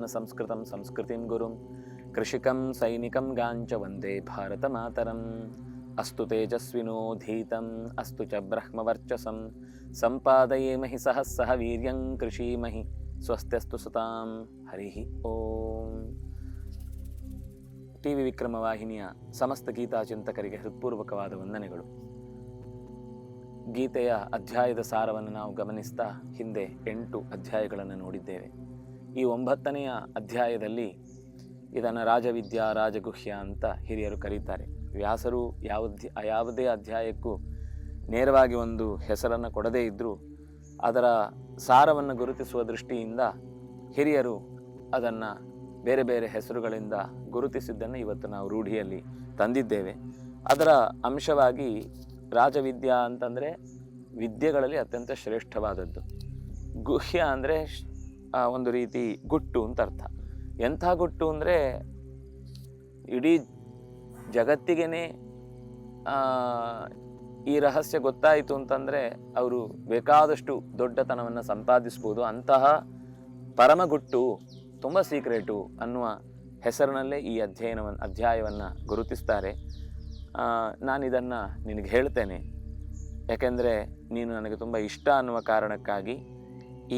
अतः पूर्णं जगत्प्राणान् संस्कृतं संस्कृतिं गुरुं कृषिकं सैनिकं गाञ्च वन्दे भारतमातरम् अस्तु तेजस्विनोधीतम् अस्तु च ब्रह्मवर्चसं सम्पादयेमहि सहः सह वीर्यं कृषीमहि ಸ್ವಸ್ತ್ಯಸ್ತು ಸುತಾಂ ಹರಿ ಓಂ ಟಿ ವಿ ವಿಕ್ರಮ ವಾಹಿನಿಯ ಸಮಸ್ತ ಗೀತಾ ಚಿಂತಕರಿಗೆ ಹೃತ್ಪೂರ್ವಕವಾದ ವಂದನೆಗಳು ಗೀತೆಯ ಅಧ್ಯಾಯದ ಸಾರವನ್ನು ನಾವು ಗಮನಿಸ್ತಾ ಹಿಂದೆ ಎಂಟು ಅಧ್ಯಾಯಗಳನ್ನು ನೋಡಿದ್ದೇವೆ ಈ ಒಂಬತ್ತನೆಯ ಅಧ್ಯಾಯದಲ್ಲಿ ಇದನ್ನು ರಾಜವಿದ್ಯಾ, ರಾಜಗುಹ್ಯ ಅಂತ ಹಿರಿಯರು ಕರೀತಾರೆ. ವ್ಯಾಸರು ಯಾವ ಯಾವುದೇ ಅಧ್ಯಾಯಕ್ಕೂ ನೇರವಾಗಿ ಒಂದು ಹೆಸರನ್ನು ಕೊಡದೇ ಇದ್ದರೂ ಅದರ ಸಾರವನ್ನು ಗುರುತಿಸುವ ದೃಷ್ಟಿಯಿಂದ ಹಿರಿಯರು ಅದನ್ನು ಬೇರೆ ಬೇರೆ ಹೆಸರುಗಳಿಂದ ಗುರುತಿಸಿದ್ದನ್ನು ಇವತ್ತು ನಾವು ರೂಢಿಯಲ್ಲಿ ತಂದಿದ್ದೇವೆ. ಅದರ ಅಂಶವಾಗಿ ರಾಜವಿದ್ಯಾ ಅಂತಂದರೆ ವಿದ್ಯೆಗಳಲ್ಲಿ ಅತ್ಯಂತ ಶ್ರೇಷ್ಠವಾದದ್ದು. ಗುಹ್ಯ ಅಂದರೆ ಒಂದು ರೀತಿ ಗುಟ್ಟು ಅಂತ ಅರ್ಥ. ಎಂಥ ಗುಟ್ಟು ಅಂದರೆ ಇಡೀ ಜಗತ್ತಿಗೇ ಈ ರಹಸ್ಯ ಗೊತ್ತಾಯಿತು ಅಂತಂದರೆ ಅವರು ಬೇಕಾದಷ್ಟು ದೊಡ್ಡತನವನ್ನು ಸಂಪಾದಿಸ್ಬೋದು. ಅಂತಹ ಪರಮಗುಟ್ಟು ತುಂಬ ಸೀಕ್ರೆಟು ಅನ್ನುವ ಹೆಸರಿನಲ್ಲೇ ಈ ಅಧ್ಯಯನವನ್ನು ಅಧ್ಯಾಯವನ್ನು ಗುರುತಿಸ್ತಾರೆ. ನಾನು ಇದನ್ನು ನಿನಗೆ ಹೇಳ್ತೇನೆ. ಯಾಕೆಂದರೆ ನೀನು ನನಗೆ ತುಂಬ ಇಷ್ಟ ಅನ್ನುವ ಕಾರಣಕ್ಕಾಗಿ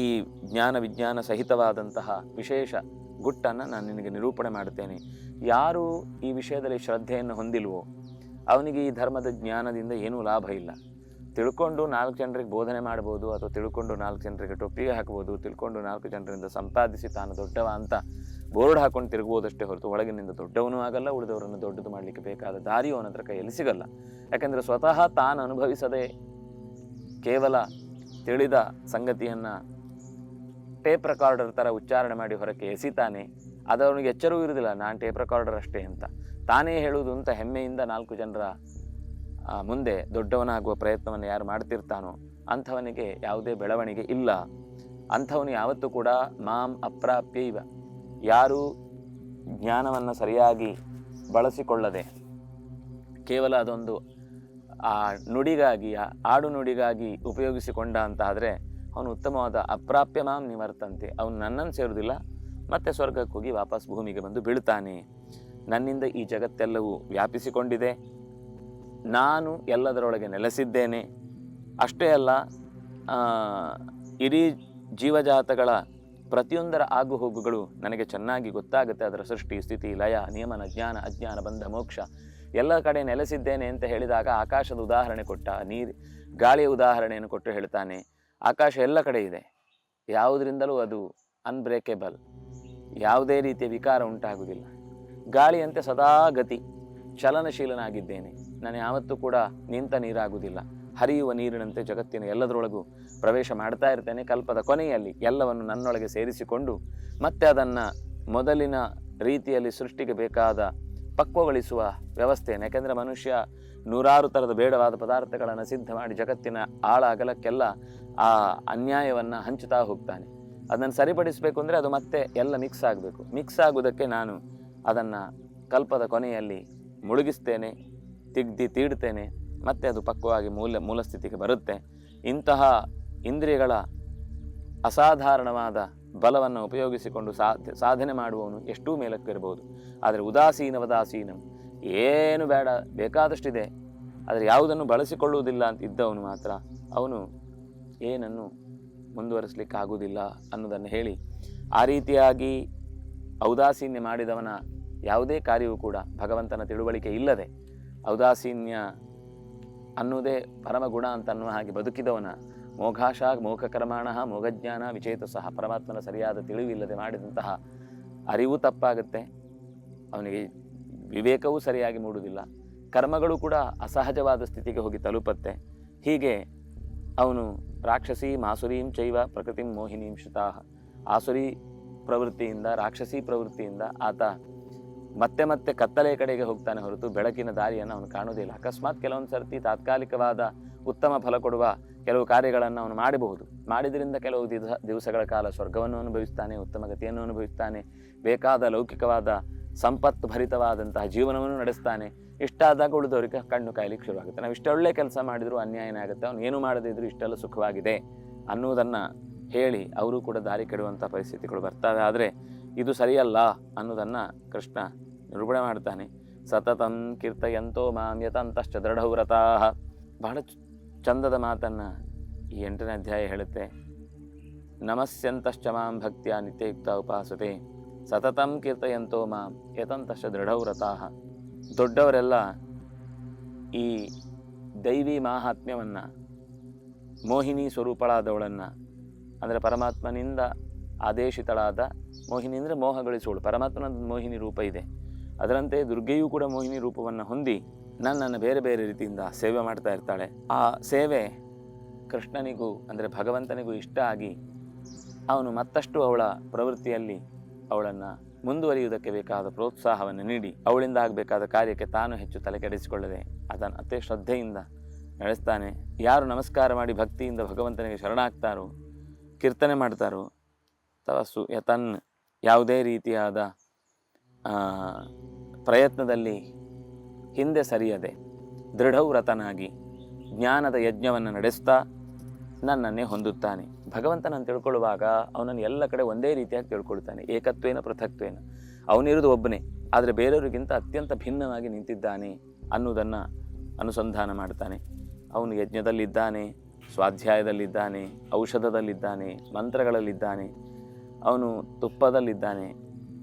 ಈ ಜ್ಞಾನ ವಿಜ್ಞಾನ ಸಹಿತವಾದಂತಹ ವಿಶೇಷ ಗುಟ್ಟನ್ನು ನಾನು ನಿನಗೆ ನಿರೂಪಣೆ ಮಾಡುತ್ತೇನೆ. ಯಾರು ಈ ವಿಷಯದಲ್ಲಿ ಶ್ರದ್ಧೆಯನ್ನು ಹೊಂದಿಲ್ವೋ ಅವನಿಗೆ ಈ ಧರ್ಮದ ಜ್ಞಾನದಿಂದ ಏನೂ ಲಾಭ ಇಲ್ಲ. ತಿಳ್ಕೊಂಡು ನಾಲ್ಕು ಜನರಿಗೆ ಬೋಧನೆ ಮಾಡ್ಬೋದು ಅಥವಾ ತಿಳ್ಕೊಂಡು ನಾಲ್ಕು ಜನರಿಗೆ ಟೊಪ್ಪಿಗೆ ಹಾಕ್ಬೋದು, ತಿಳ್ಕೊಂಡು ನಾಲ್ಕು ಜನರಿಂದ ಸಂಪಾದಿಸಿ ತಾನು ದೊಡ್ಡವ ಅಂತ ಬೋರ್ಡ್ ಹಾಕೊಂಡು ತಿರುಗುವುದಷ್ಟೇ ಹೊರತು ಒಳಗಿನಿಂದ ದೊಡ್ಡವನೂ ಆಗಲ್ಲ, ಉಳಿದವರನ್ನು ದೊಡ್ಡದು ಮಾಡಲಿಕ್ಕೆ ಬೇಕಾದ ದಾರಿಯು ಅವನ ಹತ್ರ ಕೈಯಲ್ಲಿ ಸಿಗಲ್ಲ. ಯಾಕೆಂದರೆ ಸ್ವತಃ ತಾನು ಅನುಭವಿಸದೆ ಕೇವಲ ತಿಳಿದ ಸಂಗತಿಯನ್ನು ಟೇಪ್ ರೆಕಾರ್ಡರ್ ಥರ ಉಚ್ಚಾರಣೆ ಮಾಡಿ ಹೊರಕ್ಕೆ ಎಸಿತಾನೆ ಅದವನಿಗೆ ಎಚ್ಚರವೂ ಇರುವುದಿಲ್ಲ, ನಾನು ಟೇಪ್ ರೆಕಾರ್ಡರ್ ಅಷ್ಟೇ ಅಂತ. ತಾನೇ ಹೇಳುವುದು ಅಂತ ಹೆಮ್ಮೆಯಿಂದ ನಾಲ್ಕು ಜನರ ಮುಂದೆ ದೊಡ್ಡವನಾಗುವ ಪ್ರಯತ್ನವನ್ನು ಯಾರು ಮಾಡ್ತಿರ್ತಾನೋ, ಅಂಥವನಿಗೆ ಯಾವುದೇ ಬೆಳವಣಿಗೆ ಇಲ್ಲ. ಅಂಥವನು ಯಾವತ್ತೂ ಕೂಡ ಮಾಂ ಅಪ್ರಾಪ್ಯ ಇವ ಯಾರು ಜ್ಞಾನವನ್ನು ಸರಿಯಾಗಿ ಬಳಸಿಕೊಳ್ಳದೆ, ಕೇವಲ ಅದೊಂದು, ಆ, ನುಡಿಗಾಗಿ ಆಡು ನುಡಿಗಾಗಿ ಉಪಯೋಗಿಸಿಕೊಂಡ ಅಂತ ಆದರೆ ಅವನು ಉತ್ತಮವಾದ ಅಪ್ರಾಪ್ಯ ಮಾಂ ನಿವರ್ತಂತೆ. ಅವನು ನನ್ನನ್ನು ಸೇರುವುದಿಲ್ಲ, ಮತ್ತೆ ಸ್ವರ್ಗಕ್ಕೆ ಹೋಗಿ ವಾಪಸ್ ಭೂಮಿಗೆ ಬಂದು ಬೀಳ್ತಾನೆ ನನ್ನಿಂದ ಈ ಜಗತ್ತೆಲ್ಲವೂ ವ್ಯಾಪಿಸಿಕೊಂಡಿದೆ. ನಾನು ಎಲ್ಲದರೊಳಗೆ ನೆಲೆಸಿದ್ದೇನೆ. ಅಷ್ಟೇ ಅಲ್ಲ ಇಡೀ ಜೀವಜಾತಗಳ ಪ್ರತಿಯೊಂದರ ಆಗುಹೋಗುಗಳು ನನಗೆ ಚೆನ್ನಾಗಿ ಗೊತ್ತಾಗುತ್ತೆ. ಅದರ ಸೃಷ್ಟಿ, ಸ್ಥಿತಿ, ಲಯ, ನಿಯಮನ, ಜ್ಞಾನ, ಅಜ್ಞಾನ, ಬಂಧ, ಮೋಕ್ಷ, ಎಲ್ಲ ಕಡೆ ನೆಲೆಸಿದ್ದೇನೆ ಅಂತ ಹೇಳಿದಾಗ ಆಕಾಶದ ಉದಾಹರಣೆ ಕೊಟ್ಟ, ನೀರು, ಗಾಳಿಯ ಉದಾಹರಣೆಯನ್ನು ಕೊಟ್ಟು ಹೇಳ್ತಾನೆ. ಆಕಾಶ ಎಲ್ಲ ಕಡೆ ಇದೆ. ಯಾವುದರಿಂದಲೂ ಅದು ಅನ್ಬ್ರೇಕೇಬಲ್ ಯಾವುದೇ ರೀತಿಯ ವಿಕಾರ ಉಂಟಾಗುವುದಿಲ್ಲ. ಗಾಳಿಯಂತೆ ಸದಾ ಗತಿ. ಚಲನಶೀಲನಾಗಿದ್ದೇನೆ. ನಾನು ಯಾವತ್ತೂ ಕೂಡ ನಿಂತ ನೀರಾಗುವುದಿಲ್ಲ. ಹರಿಯುವ ನೀರಿನಂತೆ ಜಗತ್ತಿನ ಎಲ್ಲದರೊಳಗೂ ಪ್ರವೇಶ ಮಾಡ್ತಾ ಇರ್ತೇನೆ. ಕಲ್ಪದ ಕೊನೆಯಲ್ಲಿ ಎಲ್ಲವನ್ನು ನನ್ನೊಳಗೆ ಸೇರಿಸಿಕೊಂಡು ಮತ್ತೆ ಅದನ್ನು ಮೊದಲಿನ ರೀತಿಯಲ್ಲಿ ಸೃಷ್ಟಿಗೆ ಬೇಕಾದ ಪಕ್ವಗೊಳಿಸುವ ವ್ಯವಸ್ಥೆಯನ್ನು. ಯಾಕೆಂದರೆ ಮನುಷ್ಯ ನೂರಾರು ಥರದ ಬೇಡವಾದ ಪದಾರ್ಥಗಳನ್ನು ಸಿದ್ಧ ಮಾಡಿ ಜಗತ್ತಿನ ಆಳ ಅಗಲಕ್ಕೆಲ್ಲ ಆ ಅನ್ಯಾಯವನ್ನು ಹಂಚುತ್ತಾ ಹೋಗ್ತಾನೆ. ಅದನ್ನು ಸರಿಪಡಿಸಬೇಕು ಅಂದರೆ ಅದು ಮತ್ತೆ ಎಲ್ಲ ಮಿಕ್ಸ್ ಆಗಬೇಕು. ಮಿಕ್ಸ್ ಆಗುವುದಕ್ಕೆ ನಾನು ಅದನ್ನು ಕಲ್ಪದ ಕೊನೆಯಲ್ಲಿ ಮುಳುಗಿಸ್ತೇನೆ, ತಿಗ್ದಿ ತೀಡ್ತೇನೆ, ಮತ್ತೆ ಅದು ಪಕ್ವವಾಗಿ ಮೂಲ ಮೂಲಸ್ಥಿತಿಗೆ ಬರುತ್ತೆ. ಇಂತಹ ಇಂದ್ರಿಯಗಳ ಅಸಾಧಾರಣವಾದ ಬಲವನ್ನು ಉಪಯೋಗಿಸಿಕೊಂಡು ಸಾಧನೆ ಮಾಡುವವನು ಎಷ್ಟೂ ಮೇಲಕ್ಕಿರಬಹುದು. ಆದರೆ ಉದಾಸೀನ ಉದಾಸೀನಂ ಏನು ಬೇಡ, ಬೇಕಾದಷ್ಟಿದೆ. ಆದರೆ ಯಾವುದನ್ನು ಬಳಸಿಕೊಳ್ಳುವುದಿಲ್ಲ ಅಂತ ಇದ್ದವನು ಮಾತ್ರ. ಅವನು ಏನನ್ನು ಮುಂದುವರಿಸಲಿಕ್ಕಾಗುವುದಿಲ್ಲ ಅನ್ನೋದನ್ನು ಹೇಳಿ, ಆ ರೀತಿಯಾಗಿ ಔದಾಸೀನ್ಯ ಮಾಡಿದವನ ಯಾವುದೇ ಕಾರ್ಯವೂ ಕೂಡ ಭಗವಂತನ ತಿಳುವಳಿಕೆ ಇಲ್ಲದೆ, ಔದಾಸೀನ್ಯ ಅನ್ನುವುದೇ ಪರಮಗುಣ ಅಂತ ಅನ್ನುವ ಹಾಗೆ ಬದುಕಿದವನ ಮೋಘಾಶ ಮೋಖಕರ್ಮಾಣ ಮೋಘಜ್ಞಾನ ವಿಚೇತ ಸಹ ಪರಮಾತ್ಮನ ಸರಿಯಾದ ತಿಳಿವಿಲ್ಲದೆ ಮಾಡಿದಂತಹ ಅರಿವು ತಪ್ಪಾಗುತ್ತೆ. ಅವನಿಗೆ ವಿವೇಕವೂ ಸರಿಯಾಗಿ ಮೂಡುವುದಿಲ್ಲ. ಕರ್ಮಗಳು ಕೂಡ ಅಸಹಜವಾದ ಸ್ಥಿತಿಗೆ ಹೋಗಿ ತಲುಪತ್ತೆ. ಹೀಗೆ ಅವನು ರಾಕ್ಷಸಿ ಮಾಸುರೀಂ ಚೈವ ಪ್ರಕೃತಿಂ ಮೋಹಿನೀಂ ಶ್ರುತಾಹ ಆಸುರಿ ಪ್ರವೃತ್ತಿಯಿಂದ, ರಾಕ್ಷಸಿ ಪ್ರವೃತ್ತಿಯಿಂದ ಆತ ಮತ್ತೆ ಮತ್ತೆ ಕತ್ತಲೆಯ ಕಡೆಗೆ ಹೋಗ್ತಾನೆ ಹೊರತು ಬೆಳಕಿನ ದಾರಿಯನ್ನು ಅವನು ಕಾಣುವುದಿಲ್ಲ ಅಕಸ್ಮಾತ್ ಕೆಲವೊಂದು ಸರ್ತಿ ತಾತ್ಕಾಲಿಕವಾದ ಉತ್ತಮ ಫಲ ಕೊಡುವ ಕೆಲವು ಕಾರ್ಯಗಳನ್ನು ಅವನು ಮಾಡಬಹುದು. ಮಾಡಿದ್ರಿಂದ ಕೆಲವು ದಿವಸ, ದಿವಸಗಳ ಕಾಲ ಸ್ವರ್ಗವನ್ನು ಅನುಭವಿಸ್ತಾನೆ, ಉತ್ತಮ ಗತಿಯನ್ನು ಅನುಭವಿಸ್ತಾನೆ, ಬೇಕಾದ ಲೌಕಿಕವಾದ ಸಂಪತ್ತು ಭರಿತವಾದಂತಹ ಜೀವನವನ್ನು ನಡೆಸ್ತಾನೆ. ಇಷ್ಟಾದಾಗ ಉಳಿದವರಿಗೆ ಕಣ್ಣು ಕಾಯ್ಲಿಕ್ಕೆ ಶುರುವಾಗುತ್ತೆ. ನಾವು ಇಷ್ಟೊಳ್ಳೆ ಕೆಲಸ ಮಾಡಿದರೂ ಅನ್ಯಾಯನೇ ಆಗುತ್ತೆ. ಅವನು ಏನು ಮಾಡದಿದ್ರೂ ಇಷ್ಟೆಲ್ಲ ಸುಖವಾಗಿದೆ ಅನ್ನುವುದನ್ನು ಹೇಳಿ ಅವರು ಕೂಡ ದಾರಿ ಕೆಡುವಂಥ ಪರಿಸ್ಥಿತಿಗಳು ಬರ್ತವೆ. ಆದರೆ ಇದು ಸರಿಯಲ್ಲ ಅನ್ನೋದನ್ನು ಕೃಷ್ಣ ನಿರೂಪಣೆ ಮಾಡ್ತಾನೆ. ಸತತಂ ಕೀರ್ತಯಂತೋ ಮಾಂ ಯತಂತಶ್ಚ ದೃಢವ್ರತಾ ಬಹಳ ಚಂದದ ಮಾತನ್ನು ಈ ಎಂಟನೇ ಅಧ್ಯಾಯ ಹೇಳುತ್ತೆ. ನಮಸ್ಯಂತಶ್ಚ ಮಾಂ ಭಕ್ತಿಯ ನಿತ್ಯಯುಕ್ತ ಉಪಾಸತೆ. ಸತತಂ ಕೀರ್ತಯಂತೋ ಮಾಂ ಯತಂತಶ್ಚ ದೃಢವ್ರತಾ ದೊಡ್ಡವರೆಲ್ಲ ಈ ದೈವಿ ಮಾಹಾತ್ಮ್ಯವನ್ನು, ಮೋಹಿನಿ ಸ್ವರೂಪಳಾದವಳನ್ನು, ಅಂದರೆ ಪರಮಾತ್ಮನಿಂದ ಆದೇಶಿತಳಾದ ಮೋಹಿನಿ ಅಂದರೆ ಮೋಹಗಳಿಸುವಳು. ಪರಮಾತ್ಮನ ಮೋಹಿನಿ ರೂಪ ಇದೆ. ಅದರಂತೆ ದುರ್ಗೆಯೂ ಕೂಡ ಮೋಹಿನಿ ರೂಪವನ್ನು ಹೊಂದಿ ನನ್ನನ್ನು ಬೇರೆ ಬೇರೆ ರೀತಿಯಿಂದ ಸೇವೆ ಮಾಡ್ತಾ ಇರ್ತಾಳೆ. ಆ ಸೇವೆ ಕೃಷ್ಣನಿಗೂ ಅಂದರೆ ಭಗವಂತನಿಗೂ ಇಷ್ಟ ಆಗಿ ಅವನು ಮತ್ತಷ್ಟು ಅವಳ ಪ್ರವೃತ್ತಿಯಲ್ಲಿ ಅವಳನ್ನು ಮುಂದುವರಿಯುವುದಕ್ಕೆ ಬೇಕಾದ ಪ್ರೋತ್ಸಾಹವನ್ನು ನೀಡಿ, ಅವಳಿಂದ ಆಗಬೇಕಾದ ಕಾರ್ಯಕ್ಕೆ ತಾನು ಹೆಚ್ಚು ತಲೆ ಕೆಡಿಸಿಕೊಳ್ಳದೆ ಅದನ್ನು ಅತಿ ಶ್ರದ್ಧೆಯಿಂದ ನಡೆಸ್ತಾನೆ. ಯಾರು ನಮಸ್ಕಾರ ಮಾಡಿ ಭಕ್ತಿಯಿಂದ ಭಗವಂತನಿಗೆ ಶರಣಾಗ್ತಾರೋ, ಕೀರ್ತನೆ ಮಾಡ್ತಾರೋ ತವಸ್ಸು ಯತನ್ ಯಾವುದೇ ರೀತಿಯಾದ ಪ್ರಯತ್ನದಲ್ಲಿ ಹಿಂದೆ ಸರಿಯದೆ. ದೃಢವ್ರತನಾಗಿ ಜ್ಞಾನದ ಯಜ್ಞವನ್ನು ನಡೆಸ್ತಾ ನನ್ನನ್ನೇ ಹೊಂದುತ್ತಾನೆ. ಭಗವಂತನನ್ನು ತಿಳ್ಕೊಳ್ಳುವಾಗ ಅವನನ್ನು ಎಲ್ಲ ಕಡೆ ಒಂದೇ ರೀತಿಯಾಗಿ ತಿಳ್ಕೊಳ್ತಾನೆ. ಏಕತ್ವೇನ, ಪೃಥಕ್ತ್ವೇನ. ಅವನಿರುವುದು ಒಬ್ಬನೇ. ಆದರೆ ಬೇರೆಯವರಿಗಿಂತ ಅತ್ಯಂತ ಭಿನ್ನವಾಗಿ ನಿಂತಿದ್ದಾನೆ ಅನ್ನೋದನ್ನು ಅನುಸಂಧಾನ ಮಾಡ್ತಾನೆ. ಅವನು ಯಜ್ಞದಲ್ಲಿದ್ದಾನೆ, ಸ್ವಾಧ್ಯಾಯದಲ್ಲಿದ್ದಾನೆ, ಔಷಧದಲ್ಲಿದ್ದಾನೆ, ಮಂತ್ರಗಳಲ್ಲಿದ್ದಾನೆ. ಅವನು ತುಪ್ಪದಲ್ಲಿದ್ದಾನೆ,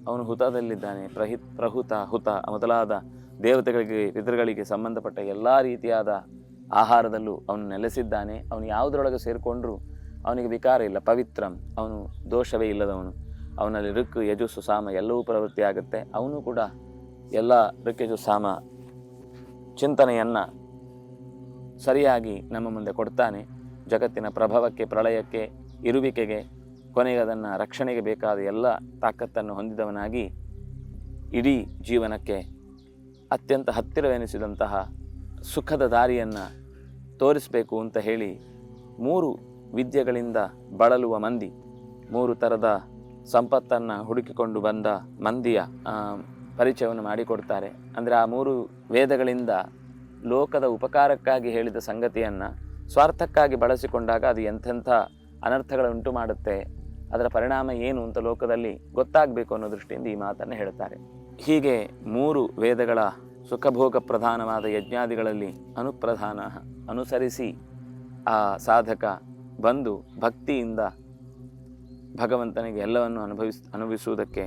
ಅವನು ಹುತದಲ್ಲಿದ್ದಾನೆ, ಪ್ರಹಿ, ಪ್ರಹುತ, ಹುತ ಮೊದಲಾದ ದೇವತೆಗಳಿಗೆ, ಪಿತೃಗಳಿಗೆ ಸಂಬಂಧಪಟ್ಟ ಎಲ್ಲ ರೀತಿಯಾದ ಆಹಾರದಲ್ಲೂ ಅವನು ನೆಲೆಸಿದ್ದಾನೆ. ಅವನು ಯಾವುದರೊಳಗೆ ಸೇರಿಕೊಂಡ್ರೂ ಅವನಿಗೆ ವಿಕಾರ ಇಲ್ಲ, ಪವಿತ್ರಂ. ಅವನು ದೋಷವೇ ಇಲ್ಲದವನು. ಅವನಲ್ಲಿ ಋಕ್, ಯಜು ಸಾಮ ಎಲ್ಲವೂ ಪ್ರವೃತ್ತಿ ಆಗುತ್ತೆ. ಅವನು ಕೂಡ ಎಲ್ಲ ಋಕ್, ಯಜು ಸಾಮ ಚಿಂತನೆಯನ್ನು ಸರಿಯಾಗಿ ನಮ್ಮ ಮುಂದೆ ಕೊಡ್ತಾನೆ. ಜಗತ್ತಿನ ಪ್ರಭಾವಕ್ಕೆ, ಪ್ರಳಯಕ್ಕೆ, ಇರುವಿಕೆಗೆ ಕೊನೆಗೆ ಅದನ್ನು ರಕ್ಷಣೆಗೆ ಬೇಕಾದ ಎಲ್ಲ ತಾಕತ್ತನ್ನು ಹೊಂದಿದವನಾಗಿ ಇಡೀ ಜೀವನಕ್ಕೆ ಅತ್ಯಂತ ಹತ್ತಿರವೆನಿಸಿದಂತಹ ಸುಖದ ದಾರಿಯನ್ನು ತೋರಿಸಬೇಕು ಅಂತ ಹೇಳಿ ಮೂರು ವಿದ್ಯೆಗಳಿಂದ ಬಳಲುವ ಮಂದಿ, ಮೂರು ಥರದ ಸಂಪತ್ತನ್ನು ಹುಡುಕಿಕೊಂಡು ಬಂದ ಮಂದಿಯ ಪರಿಚಯವನ್ನು ಮಾಡಿಕೊಡ್ತಾರೆ. ಅಂದರೆ ಆ ಮೂರು ವೇದಗಳಿಂದ ಲೋಕದ ಉಪಕಾರಕ್ಕಾಗಿ ಹೇಳಿದ ಸಂಗತಿಯನ್ನು ಸ್ವಾರ್ಥಕ್ಕಾಗಿ ಬಳಸಿಕೊಂಡಾಗ ಅದು ಎಂಥೆಂಥ ಅನರ್ಥಗಳುಂಟು ಮಾಡುತ್ತೆ, ಅದರ ಪರಿಣಾಮ ಏನು ಅಂತ ಲೋಕದಲ್ಲಿ ಗೊತ್ತಾಗಬೇಕು ಅನ್ನೋ ದೃಷ್ಟಿಯಿಂದ ಈ ಮಾತನ್ನು ಹೇಳ್ತಾರೆ. ಹೀಗೆ ಮೂರು ವೇದಗಳ ಸುಖಭೋಗ ಪ್ರಧಾನವಾದ ಯಜ್ಞಾದಿಗಳಲ್ಲಿ ಅನುಪ್ರಧಾನ, ಅನುಸರಿಸಿ ಆ ಸಾಧಕ ಬಂದು ಭಕ್ತಿಯಿಂದ ಭಗವಂತನಿಗೆ ಎಲ್ಲವನ್ನು ಅನುಭವಿಸ್, ಅನುಭವಿಸುವುದಕ್ಕೆ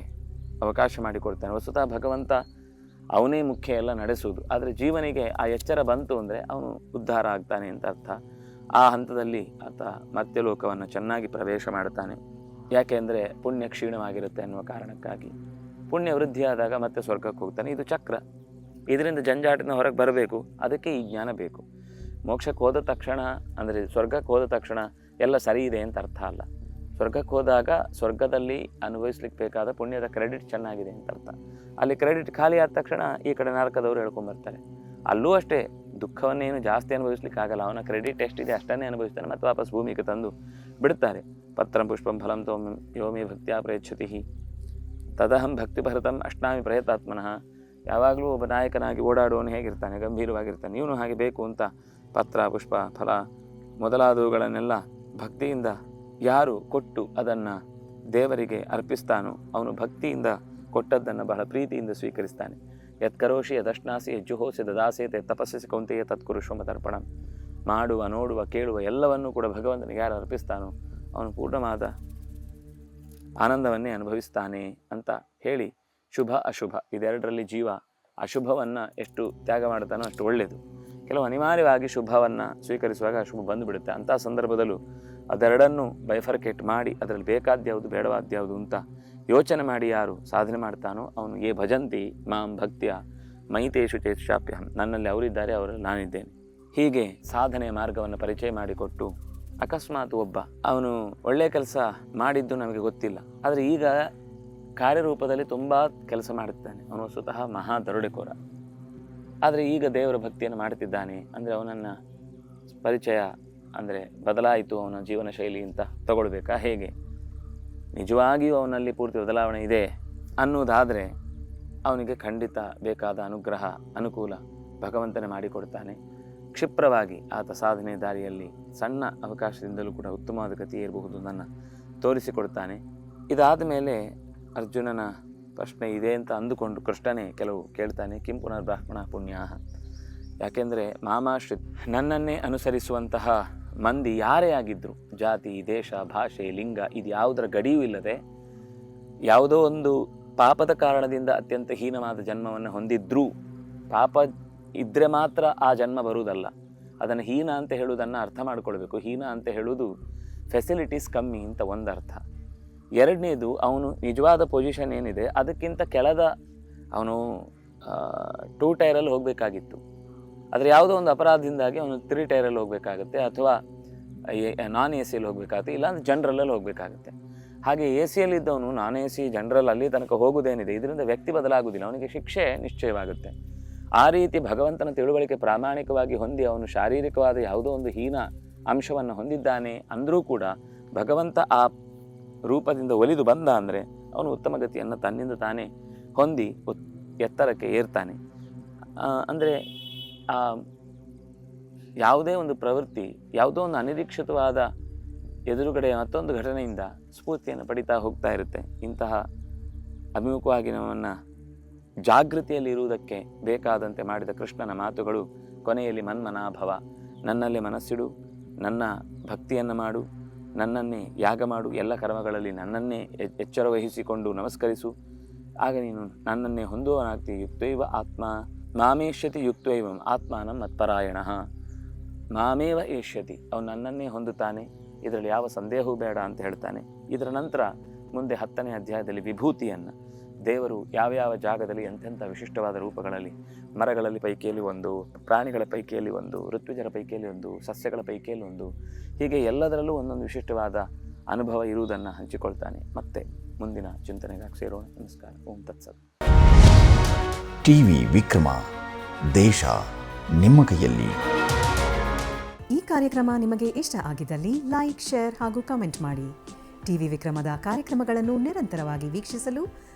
ಅವಕಾಶ ಮಾಡಿಕೊಡ್ತಾನೆ. ವಸ್ತುತಃ ಭಗವಂತ ಅವನೇ ಮುಖ್ಯ ಎಲ್ಲ ನಡೆಸುವುದು. ಆದರೆ ಜೀವನಿಗೆ ಆ ಎಚ್ಚರ ಬಂತು ಅಂದರೆ ಅವನು ಉದ್ಧಾರ ಆಗ್ತಾನೆ ಅಂತ ಅರ್ಥ. ಆ ಹಂತದಲ್ಲಿ ಆತ ಮತ್ತೆ ಲೋಕವನ್ನು ಚೆನ್ನಾಗಿ ಪ್ರವೇಶ ಮಾಡ್ತಾನೆ. ಯಾಕೆಂದರೆ ಪುಣ್ಯ ಕ್ಷೀಣವಾಗಿರುತ್ತೆ ಅನ್ನುವ ಕಾರಣಕ್ಕಾಗಿ. ಪುಣ್ಯ ವೃದ್ಧಿಯಾದಾಗ ಮತ್ತೆ ಸ್ವರ್ಗಕ್ಕೆ ಹೋಗ್ತಾನೆ. ಇದು ಚಕ್ರ. ಇದರಿಂದ ಜಂಜಾಟಿನ ಹೊರಗೆ ಬರಬೇಕು. ಅದಕ್ಕೆ ಈ ಜ್ಞಾನ ಬೇಕು. ಮೋಕ್ಷಕ್ಕೆ ಹೋದ ತಕ್ಷಣ, ಅಂದರೆ ಸ್ವರ್ಗಕ್ಕೆ ಹೋದ ತಕ್ಷಣ ಎಲ್ಲ ಸರಿ ಇದೆ ಅಂತ ಅರ್ಥ ಅಲ್ಲ. ಸ್ವರ್ಗಕ್ಕೆ ಹೋದಾಗ ಸ್ವರ್ಗದಲ್ಲಿ ಅನುಭವಿಸ್ಲಿಕ್ಕೆ ಬೇಕಾದ ಪುಣ್ಯದ ಕ್ರೆಡಿಟ್ ಚೆನ್ನಾಗಿದೆ ಅಂತ ಅರ್ಥ. ಅಲ್ಲಿ ಕ್ರೆಡಿಟ್ ಖಾಲಿ ಆದ ತಕ್ಷಣ ಈ ಕಡೆ ನರಕದವರು ಹೇಳ್ಕೊಂಬರ್ತಾರೆ ಅಲ್ಲೂ ಅಷ್ಟೇ ದುಃಖವನ್ನೇನು ಜಾಸ್ತಿ ಅನುಭವಿಸ್ಲಿಕ್ಕೆ ಆಗಲ್ಲ. ಅವನ ಕ್ರೆಡಿಟ್ ಎಷ್ಟಿದೆ ಅಷ್ಟನ್ನೇ ಅನುಭವಿಸ್ತಾನೆ ಮತ್ತು ವಾಪಸ್ ಭೂಮಿಗೆ ತಂದು ಬಿಡ್ತಾರೆ. ಪತ್ರಂ ಪುಷ್ಪಂ ಫಲಂ ತೋಮ್, ಯೋಮಿ ಭಕ್ತಿಯ ಪ್ರಯಚ್ಛತಿ ತದಹಂ ಭಕ್ತಿಭರತಂ ಅಷ್ಟಾಮಿ ಪ್ರಯತಾತ್ಮನಃ. ಯಾವಾಗಲೂ ಒಬ್ಬ ನಾಯಕನಾಗಿ ಓಡಾಡುವವನು ಹೇಗಿರ್ತಾನೆ? ಗಂಭೀರವಾಗಿರ್ತಾನೆ. ಇವನು ಹಾಗೆ ಬೇಕು ಅಂತ ಪತ್ರ, ಪುಷ್ಪ, ಫಲ ಮೊದಲಾದವುಗಳನ್ನೆಲ್ಲ ಭಕ್ತಿಯಿಂದ ಯಾರು ಕೊಟ್ಟು ಅದನ್ನು ದೇವರಿಗೆ ಅರ್ಪಿಸ್ತಾನೋ ಅವನು ಭಕ್ತಿಯಿಂದ ಕೊಟ್ಟದ್ದನ್ನು ಬಹಳ ಪ್ರೀತಿಯಿಂದ ಸ್ವೀಕರಿಸ್ತಾನೆ. ಯತ್ಕರೋಷಿ ದಶ್ನಾಸಿ ಯಜ್ಜುಹೋಸಿ ದದಾಸೇತೆ ತಪಸ್ಸಿಸಿ ಕೌಂತೆಯ ತತ್ಕುರುಶ್ವಮ ತರ್ಪಣ ಮಾಡುವ, ನೋಡುವ, ಕೇಳುವ ಎಲ್ಲವನ್ನೂ ಕೂಡ ಭಗವಂತನಿಗೆ ಯಾರು ಅರ್ಪಿಸ್ತಾನೋ ಅವನು ಪೂರ್ಣವಾದ ಆನಂದವನ್ನೇ ಅನುಭವಿಸ್ತಾನೆ ಅಂತ ಹೇಳಿ ಶುಭ ಅಶುಭ. ಇದೆರಡರಲ್ಲಿ ಜೀವ ಅಶುಭವನ್ನು ಎಷ್ಟು ತ್ಯಾಗ ಮಾಡ್ತಾನೋ ಅಷ್ಟು ಒಳ್ಳೆಯದು. ಕೆಲವು ಅನಿವಾರ್ಯವಾಗಿ ಶುಭವನ್ನು ಸ್ವೀಕರಿಸುವಾಗ ಅಶುಭ ಬಂದುಬಿಡುತ್ತೆ. ಅಂಥ ಸಂದರ್ಭದಲ್ಲೂ ಅದೆರಡನ್ನು ಬೈಫರ್ಕೇಟ್ ಮಾಡಿ ಅದರಲ್ಲಿ ಬೇಕಾದ್ಯಾವುದು, ಬೇಡವಾದ್ಯಾವುದು ಅಂತ ಯೋಚನೆ ಮಾಡಿ ಯಾರು ಸಾಧನೆ ಮಾಡ್ತಾನೋ ಅವನು, ಏ ಭಜಂತಿ ಮಾಂ ಭಕ್ತಿಯ ಮೈತೇಶು ಚೇತುಷಾಪ್ಯಹಂ. ನನ್ನಲ್ಲಿ ಅವರಿದ್ದಾರೆ, ಅವರಲ್ಲಿ ನಾನಿದ್ದೇನೆ. ಹೀಗೆ ಸಾಧನೆಯ ಮಾರ್ಗವನ್ನು ಪರಿಚಯ ಮಾಡಿಕೊಟ್ಟು ಅಕಸ್ಮಾತ್ ಒಬ್ಬ ಅವನು ಒಳ್ಳೆಯ ಕೆಲಸ ಮಾಡಿದ್ದು ನಮಗೆ ಗೊತ್ತಿಲ್ಲ. ಆದರೆ ಈಗ ಕಾರ್ಯರೂಪದಲ್ಲಿ ತುಂಬ ಕೆಲಸ ಮಾಡುತ್ತಾನೆ. ಅವನು ಸ್ವತಃ ಮಹಾ ದರೋಡೆಕೋರ. ಆದರೆ ಈಗ ದೇವರ ಭಕ್ತಿಯನ್ನು ಮಾಡುತ್ತಿದ್ದಾನೆ. ಅಂದರೆ ಅವನನ್ನು ಪರಿಚಯ, ಅಂದರೆ ಬದಲಾಯಿತು ಅವನ ಜೀವನ ಶೈಲಿ ಅಂತ ತಗೊಳ್ಬೇಕಾ? ಹೇಗೆ? ನಿಜವಾಗಿಯೂ ಅವನಲ್ಲಿ ಪೂರ್ತಿ ಬದಲಾವಣೆ ಇದೆ ಅನ್ನೋದಾದರೆ ಅವನಿಗೆ ಖಂಡಿತ ಬೇಕಾದ ಅನುಗ್ರಹ, ಅನುಕೂಲ ಭಗವಂತನೇ ಮಾಡಿಕೊಡ್ತಾನೆ. ಕ್ಷಿಪ್ರವಾಗಿ ಆತ ಸಾಧನೆ ದಾರಿಯಲ್ಲಿ ಸಣ್ಣ ಅವಕಾಶದಿಂದಲೂ ಕೂಡ ಉತ್ತಮವಾದ ಗತಿ ಇರಬಹುದು ನನ್ನ ತೋರಿಸಿಕೊಡ್ತಾನೆ ಇದಾದ ಮೇಲೆ ಅರ್ಜುನನ ಪ್ರಶ್ನೆ ಇದೆ ಅಂತ ಅಂದುಕೊಂಡು ಕೃಷ್ಣನೇ ಕೆಲವು ಕೇಳ್ತಾನೆ, ಕಿಂ ಪುನರ್ಬ್ರಾಹ್ಮಣ ಪುಣ್ಯ ಯಾಕೆಂದರೆ ಮಾಮಾಶ್ರಿತ್ ನನ್ನನ್ನೇ ಅನುಸರಿಸುವಂತಹ ಮಂದಿ ಯಾರೇ ಆಗಿದ್ದರು ಜಾತಿ, ದೇಶ, ಭಾಷೆ, ಲಿಂಗ, ಇದು ಯಾವುದರ ಗಡಿಯೂ ಇಲ್ಲದೆ ಯಾವುದೋ ಒಂದು ಪಾಪದ ಕಾರಣದಿಂದ ಅತ್ಯಂತ ಹೀನವಾದ ಜನ್ಮವನ್ನು ಹೊಂದಿದ್ದರೂ ಪಾಪ ಇದ್ದರೆ ಮಾತ್ರ ಆ ಜನ್ಮ ಬರುವುದಲ್ಲ. ಅದನ್ನು ಹೀನ ಅಂತ ಹೇಳುವುದನ್ನು ಅರ್ಥ ಮಾಡಿಕೊಳ್ಬೇಕು. ಹೀನ ಅಂತ ಹೇಳುವುದು ಫೆಸಿಲಿಟೀಸ್ ಕಮ್ಮಿ ಅಂತ ಒಂದು ಅರ್ಥ ಎರಡನೇದು, ಅವನು ನಿಜವಾದ ಪೊಸಿಷನ್ ಏನಿದೆ, ಅದಕ್ಕಿಂತ ಕೆಳದ ಅವನು ಟೂ ಟೈರಲ್ಲಿ ಹೋಗಬೇಕಾಗಿತ್ತು. ಆದರೆ ಯಾವುದೋ ಒಂದು ಅಪರಾಧದಿಂದಾಗಿ ಅವನು ತ್ರೀ ಟೈರಲ್ಲಿ ಹೋಗಬೇಕಾಗುತ್ತೆ, ಅಥವಾ ನಾನ್ ಎ ಸಿಯಲ್ಲಿ ಹೋಗಬೇಕಾಗುತ್ತೆ, ಇಲ್ಲಾಂದ್ರೆ ಜನರಲಲ್ಲಿ ಹೋಗಬೇಕಾಗುತ್ತೆ. ಹಾಗೆ ಎ ಸಿಯಲ್ಲಿ ಇದ್ದವನು ನಾನ್ ಎ ಸಿ ಜನರಲ್ ಅಲ್ಲಿ ತನಕ ಹೋಗುವುದೇನಿದೆ ಇದರಿಂದ ವ್ಯಕ್ತಿ ಬದಲಾಗುವುದಿಲ್ಲ. ಅವನಿಗೆ ಶಿಕ್ಷೆ ನಿಶ್ಚಯವಾಗುತ್ತೆ. ಆ ರೀತಿ ಭಗವಂತನ ತಿಳುವಳಿಕೆ ಪ್ರಾಮಾಣಿಕವಾಗಿ ಹೊಂದಿ ಅವನು ಶಾರೀರಿಕವಾದ ಯಾವುದೋ ಒಂದು ಹೀನ ಅಂಶವನ್ನು ಹೊಂದಿದ್ದಾನೆ ಅಂದರೂ ಕೂಡ ಭಗವಂತ ಆ ರೂಪದಿಂದ ಒಲಿದು ಬಂದ ಅಂದರೆ ಅವನು ಉತ್ತಮ ಗತಿಯನ್ನು ತನ್ನಿಂದ ತಾನೇ ಹೊಂದಿ ಉತ್ ಎತ್ತರಕ್ಕೆ ಏರ್ತಾನೆ. ಅಂದರೆ ಆ ಯಾವುದೇ ಒಂದು ಪ್ರವೃತ್ತಿ, ಯಾವುದೋ ಒಂದು ಅನಿರೀಕ್ಷಿತವಾದ ಎದುರುಗಡೆಯ ಮತ್ತೊಂದು ಘಟನೆಯಿಂದ ಸ್ಫೂರ್ತಿಯನ್ನು ಪಡಿತಾ ಹೋಗ್ತಾ ಇರುತ್ತೆ. ಇಂತಹ ಅಭಿಮುಖವಾಗಿ ನಮ್ಮನ್ನು ಜಾಗೃತಿಯಲ್ಲಿ ಇರುವುದಕ್ಕೆ ಬೇಕಾದಂತೆ ಮಾಡಿದ ಕೃಷ್ಣನ ಮಾತುಗಳು ಕೊನೆಯಲ್ಲಿ ಮನ್ಮನಾಭವ. ನನ್ನಲ್ಲಿ ಮನಸ್ಸಿಡು, ನನ್ನ ಭಕ್ತಿಯನ್ನು ಮಾಡು, ನನ್ನನ್ನೇ ಯಾಗ ಮಾಡು, ಎಲ್ಲ ಕರ್ಮಗಳಲ್ಲಿ ನನ್ನನ್ನೇ ಎಚ್ಚರ ವಹಿಸಿಕೊಂಡು ನಮಸ್ಕರಿಸು. ಆಗ ನೀನು ನನ್ನನ್ನೇ ಹೊಂದುವನಾಗ್ತಿ ಯುಕ್ತೈವ ಆತ್ಮ. ಮಾಮೇಷ್ಯತಿ ಯುಕ್ತೈವಂ ಆತ್ಮಾನಂ ಮತ್ಪರಾಯಣ. ಮಾಮೇವ ಏಷ್ಯತಿ ಅವನು ನನ್ನನ್ನೇ ಹೊಂದುತ್ತಾನೆ. ಇದರಲ್ಲಿ ಯಾವ ಸಂದೇಹವೂ ಬೇಡ ಅಂತ ಹೇಳ್ತಾನೆ. ಇದರ ನಂತರ ಮುಂದೆ ಹತ್ತನೇ ಅಧ್ಯಾಯದಲ್ಲಿ ವಿಭೂತಿಯನ್ನು. ದೇವರು ಯಾವ ಯಾವ ಜಾಗದಲ್ಲಿ ಎಂತೆಂಥ ವಿಶಿಷ್ಟವಾದ ರೂಪಗಳಲ್ಲಿ ಮರಗಳಲ್ಲಿ ಪೈಕಿಯಲ್ಲಿ ಒಂದು ಪ್ರಾಣಿಗಳ ಪೈಕಿಯಲ್ಲಿ ಒಂದು ಋತ್ವಿಜರ ಪೈಕಿಯಲ್ಲಿ ಒಂದು ಸಸ್ಯಗಳ ಪೈಕಿಯಲ್ಲಿ ಒಂದು ಹೀಗೆ ಎಲ್ಲದರಲ್ಲೂ ಒಂದೊಂದು ವಿಶಿಷ್ಟವಾದ ಅನುಭವ ಇರುವುದನ್ನು ಹಂಚಿಕೊಳ್ತಾನೆ. ಮತ್ತೆ ಮುಂದಿನ ಚಿಂತನೆಗಾಗಿ ಸೇರೋಣ. ನಮಸ್ಕಾರ. ಓಂ ತತ್ಸತ್. ಟಿವಿ ವಿಕ್ರಮ ದೇಶ ನಿಮ್ಮ ಕೈಯಲ್ಲಿ. ಈ ಕಾರ್ಯಕ್ರಮ ನಿಮಗೆ ಇಷ್ಟ ಆಗಿದ್ದಲ್ಲಿ ಲೈಕ್ ಶೇರ್ ಹಾಗೂ ಕಮೆಂಟ್ ಮಾಡಿ. ಟಿವಿ ವಿಕ್ರಮದ ಕಾರ್ಯಕ್ರಮಗಳನ್ನು ನಿರಂತರವಾಗಿ ವೀಕ್ಷಿಸಲು